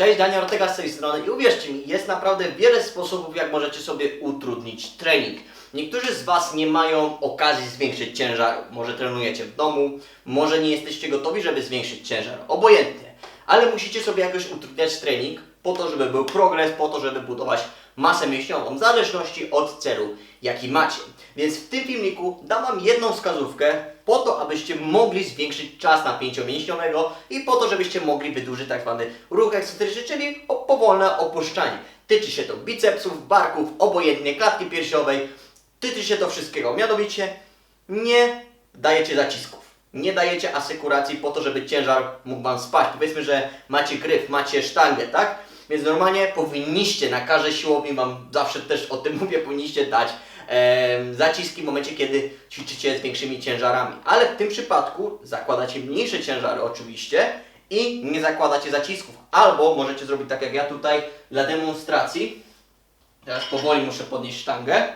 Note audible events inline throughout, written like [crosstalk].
Cześć, Daniel Ortega z tej strony. I uwierzcie mi, jest naprawdę wiele sposobów, jak możecie sobie utrudnić trening. Niektórzy z Was nie mają okazji zwiększyć ciężar, może trenujecie w domu, może nie jesteście gotowi, żeby zwiększyć ciężar, obojętnie, ale musicie sobie jakoś utrudniać trening po to, żeby był progres, po to, żeby budować masę mięśniową, w zależności od celu, jaki macie. Więc w tym filmiku dam Wam jedną wskazówkę po to, abyście mogli zwiększyć czas napięcia mięśniowego i po to, żebyście mogli wydłużyć tak zwany ruch ekscentryczny, czyli powolne opuszczanie. Tyczy się to bicepsów, barków, obojętnie klatki piersiowej, tyczy się to wszystkiego. Mianowicie nie dajecie zacisków. Nie dajecie asekuracji po to, żeby ciężar mógł Wam spaść. Powiedzmy, że macie gryf, macie sztangę, tak? Więc normalnie powinniście na każdej siłowni, Wam zawsze też o tym [laughs] mówię, powinniście dać em, zaciski w momencie, kiedy ćwiczycie z większymi ciężarami. Ale w tym przypadku zakładacie mniejsze ciężary oczywiście i nie zakładacie zacisków. Albo możecie zrobić tak jak ja tutaj dla demonstracji. Teraz powoli muszę podnieść sztangę.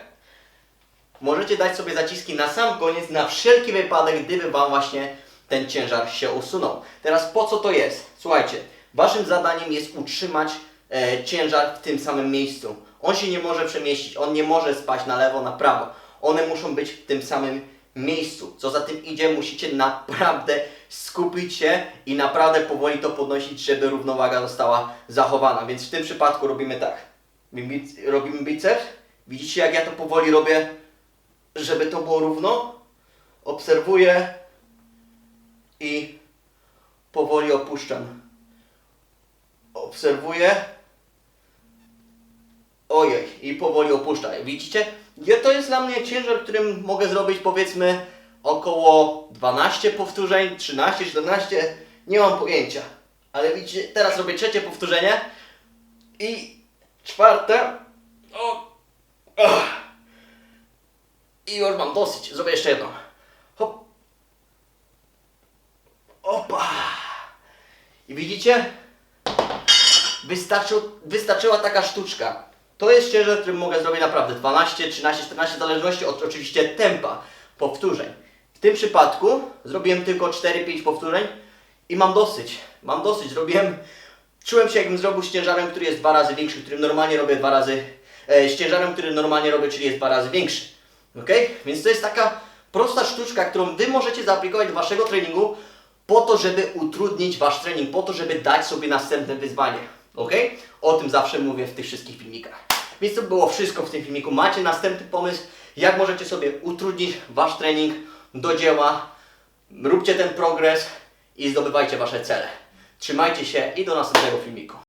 Możecie dać sobie zaciski na sam koniec, na wszelki wypadek, gdyby Wam właśnie ten ciężar się usunął. Teraz po co to jest? Słuchajcie, Waszym zadaniem jest utrzymać e, ciężar w tym samym miejscu. On się nie może przemieścić, on nie może spaść na lewo, na prawo. One muszą być w tym samym miejscu. Co za tym idzie, musicie naprawdę skupić się i naprawdę powoli to podnosić, żeby równowaga została zachowana. Więc w tym przypadku robimy tak. Robimy biceps. Widzicie jak ja to powoli robię, żeby to było równo? Obserwuję i powoli opuszczam. Obserwuję. Ojej, i powoli opuszczam. Widzicie? Ja, to jest dla mnie ciężar, którym mogę zrobić powiedzmy około 12 powtórzeń, 13, 14, nie mam pojęcia. Ale widzicie, teraz robię trzecie powtórzenie i czwarte. O, ach. I już mam dosyć. Zrobię jeszcze jedno. Hop. Opa. I widzicie? Wystarczy, wystarczyła taka sztuczka. To jest ciężar, którym mogę zrobić naprawdę 12, 13, 14, w zależności od oczywiście tempa powtórzeń. W tym przypadku zrobiłem tylko 4-5 powtórzeń i mam dosyć. Mam dosyć. Zrobiłem, czułem się jakbym zrobił z ciężarem, który jest dwa razy większy, którym normalnie robię dwa razy, e, z ciężarem, który normalnie robię, czyli jest dwa razy większy. Ok? Więc to jest taka prosta sztuczka, którą Wy możecie zaaplikować do Waszego treningu po to, żeby utrudnić Wasz trening, po to, żeby dać sobie następne wyzwanie. Ok? O tym zawsze mówię w tych wszystkich filmikach. Więc to było wszystko w tym filmiku. Macie następny pomysł, jak możecie sobie utrudnić Wasz trening do dzieła. Róbcie ten progres i zdobywajcie Wasze cele. Trzymajcie się i do następnego filmiku.